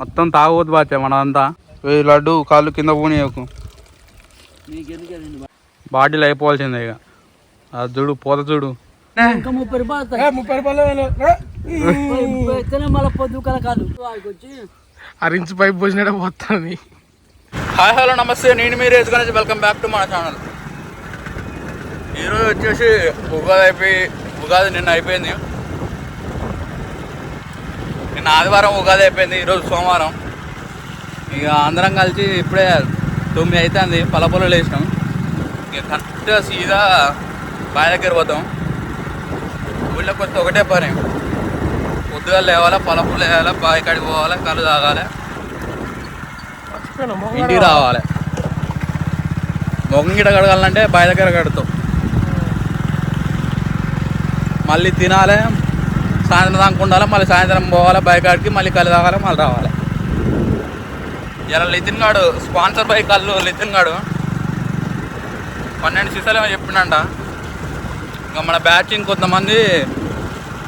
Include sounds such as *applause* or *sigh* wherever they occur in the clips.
మొత్తం తాగవద్దు బాచే మనదంతా వెయ్యి లడ్డు కాళ్ళు కింద పోనీయకు. బాటిల్ అయిపోవాల్సిందే ఇక. అది చూడు పోత చూడు. ఇంకా ముప్పై రూపాయలు వస్తాయి. ముప్పై రూపాయలు రా. ముప్పై ముప్పై అయితేనే మళ్ళీ పొద్దు కల కాదు. వాడికి వచ్చి ఆ రించు పైప్ పోసినట్టు పోతుంది. హాయ్ హలో నమస్తే. నేను మీరు వేసుకొని వెల్కమ్ బ్యాక్ టు మన ఛానల్. ఈరోజు వచ్చేసి ఉగాది అయిపోయి ఉగాది నిన్న అయిపోయింది. నిన్న ఆదివారం ఉగాది అయిపోయింది ఈరోజు సోమవారం. ఇక అందరం కలిసి ఇప్పుడే తొమ్మిది అవుతుంది పొలపొలలు వేసినాం ఇక కరెక్ట్గా సీదా బావి దగ్గర పోతాం. ఊళ్ళోకి వస్తే ఒకటే పని. పొద్దుగా లేవాలా పొలపొలు వేయాలా బావి కాడికి పోవాలా కళ్ళు తాగాలి. ఇంటికి రావాలి. మొగం గిడ కడగాలంటే బావి దగ్గర కడతాం. మళ్ళీ తినాలి సాయంత్రం దాకా ఉండాలి మళ్ళీ సాయంత్రం పోవాలి బైక్ కాడికి మళ్ళీ కళ్ళు తాగాలి మళ్ళీ రావాలి. ఇలా లితిన్ గాడు స్పాన్సర్ బైక్ కళ్ళు లితిన్ గాడు. పన్నెండు సీసాలు ఏమో చెప్పిండంట ఇంకా మన బ్యాచింగ్ కొంతమంది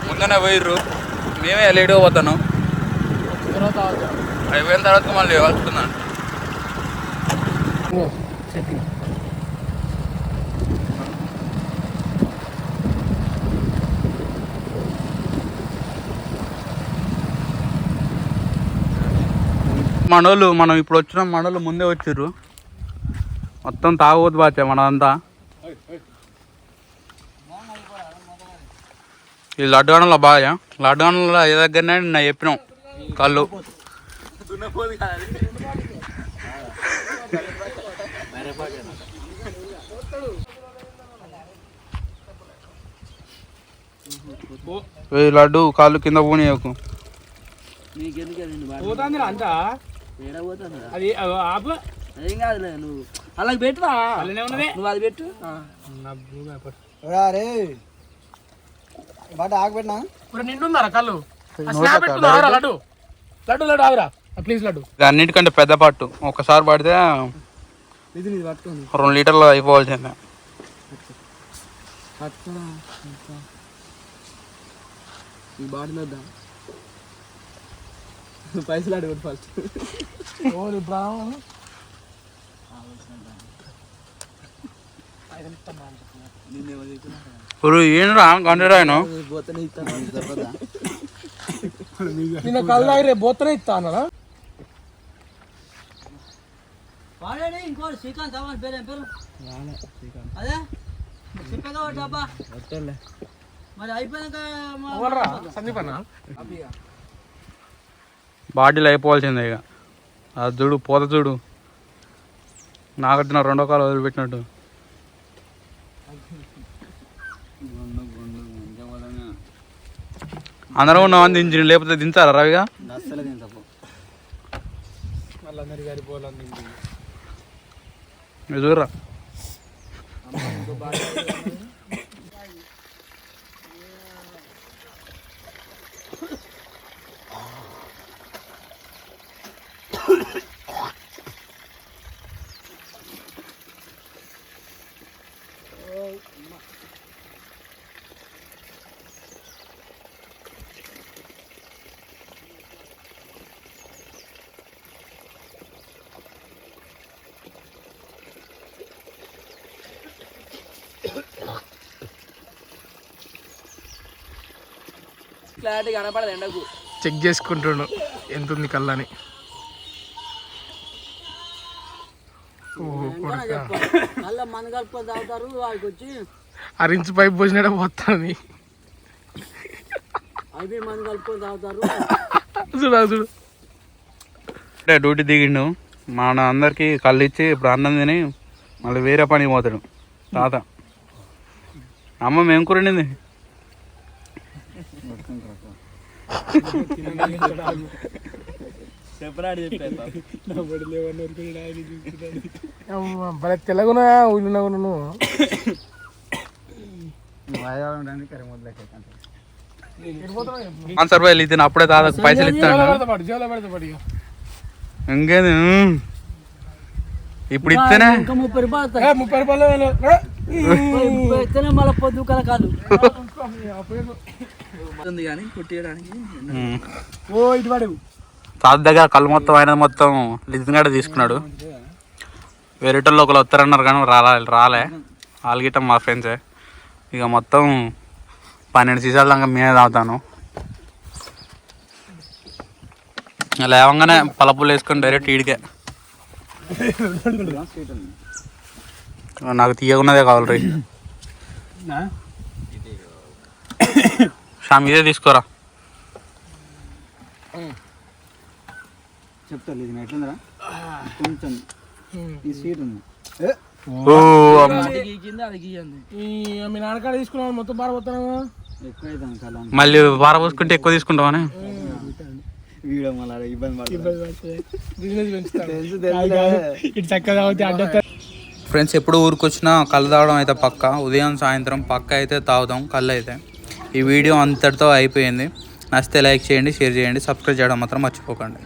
ముందనే పోయిర్రు. మేమే లేట్గా పోతాను అయిపోయిన తర్వాత మళ్ళీ వస్తున్నాను మనోళ్ళు మనం ఇప్పుడు వచ్చిన మనోళ్ళు ముందే వచ్చిర్రు. మొత్తం తాగవద్దు బాచే మనదంతా. ఈ లడ్డుగణంలో బాగా లడ్డుగణంలో ఏ దగ్గరనే నిన్న చెప్పినాం కళ్ళు. లడ్డు కాళ్ళు కింద పోనీయకు. అంతా. అది ఆపు. ఏం కాదులే నువ్వు అలానే ఉన్నది. నువ్వు అది పెట్టు. అరే బాట ఆగబెట్టినా ఇప్పుడు నిండుందారా కళ్ళు? ఆ స్నాప్ పెట్టుకున్నారా లడ్డు. లడ్డు. లడ్డు ఆగురా. ప్లీజ్ లడ్డు. ఇది అన్నిటికంటే పెద్ద పట్టు. ఒకసారి పడితే ఇది నీది పట్టుకోండి రెండు లీటర్లు అయిపోవాల్సిందే. ఈ బాడీ వద్దాం? *laughs* పైసలు అడుగు ఫస్ట్ నిన్నేమో చెప్పినా ఇప్పుడు ఏంట్రా కంటే ఆయన? ఇస్తాను నిన్న కళ్ళు తాగి రేపు పోతనే ఇస్తా అన్నా వాడండి ఇంకోటి శ్రీకాంత్ అవ్వాలి పేరు ఏం పేరు? అదే? చెప్పాక ఒకటి డబ్బా మరి అయిపోయాక ఎవరురా? సందీప్ అన్న బాటిల్ అయిపోవాల్సిందే ఇక. అది చూడు పోత చూడు నాగార్జున రెండో కాలు వదిలిపెట్టినట్టు. అందరం ఉన్నామని దించి లేకపోతే దించారా. రవిగా చూడరా? క్లారిటీ కనపడదు ఎండకు. చెక్ చేసుకుంటుండు. ఎంత ఉంది కళ్ళని మళ్ళీ మన కలుపుకొని తాగుతారు వాడికి వచ్చి ఆ రించు పైప్ పోసినట్టు పోతుంది. అవి మన కలుపుకొని తాగుతారు. చూడు అది చూడు. అంటే డ్యూటీ దిగిండు. మన అందరికి కళ్ళు ఇచ్చి ఇప్పుడు అన్నం తిని మళ్ళీ వేరే పనికి పోతాడు. తాత. అమ్మ మేము కూరండింది చెప్పరాడు చెప్పాను భలే ఊళ్ళున్నా నువ్వు అప్పుడే తాతకు పైసలు ఇస్తాడు. ఇక. ఇంకేంది. ఇప్పుడు ఇస్తేనే ఇంకా ముప్పై రూపాయలు ముప్పై రూపాయలు మళ్ళీ పొద్దు కాదు. ఉంది కానీ కుట్టియడానికి ఓ ఇటు వాడు. తాత దగ్గర కళ్ళు మొత్తం ఆయన మొత్తం లిజింగాడ తీసుకున్నాడు. వేరేటోళ్ళు ఒకరు వస్తారన్నారు కానీ రాలే రాలే. వాళ్ళు గిట్ట మా ఫ్రెండ్సే ఇక మొత్తం పన్నెండు సీసాల దాకా మేమే తాగుతాను. లేవంగానే పలపులు వేసుకొని డైరెక్ట్ ఈడికే. నాకు తీయకున్నదే కావాలి రీ. షామ్ ఇదే తీసుకోరా. చెప్తా ఇది ఎట్లుందిరా? కొంచెం ఈ స్వీట్ ఉంది. ఓ అమ్మ. ఈ మీ నాన్నకాడ తీసుకున్నావు మొత్తం పారబోతున్నావు మళ్ళీ పారపోసుకుంటే ఎక్కువ తీసుకుంటామని వీడియో మళ్ళీ ఇబ్బంది ఇటు చక్కగా అవుతాయి అడ్డ ఫ్రెండ్స్ ఎప్పుడు ఊరికి వచ్చినా కళ్ళు తాగడం అయితే పక్క. ఉదయం సాయంత్రం పక్క అయితే తాగుతాం కళ్ళు అయితే. ఈ వీడియో అంతటితో అయిపోయింది. నచ్చితే లైక్ చేయండి షేర్ చేయండి సబ్స్క్రైబ్ చేయడం మాత్రం మర్చిపోకండి.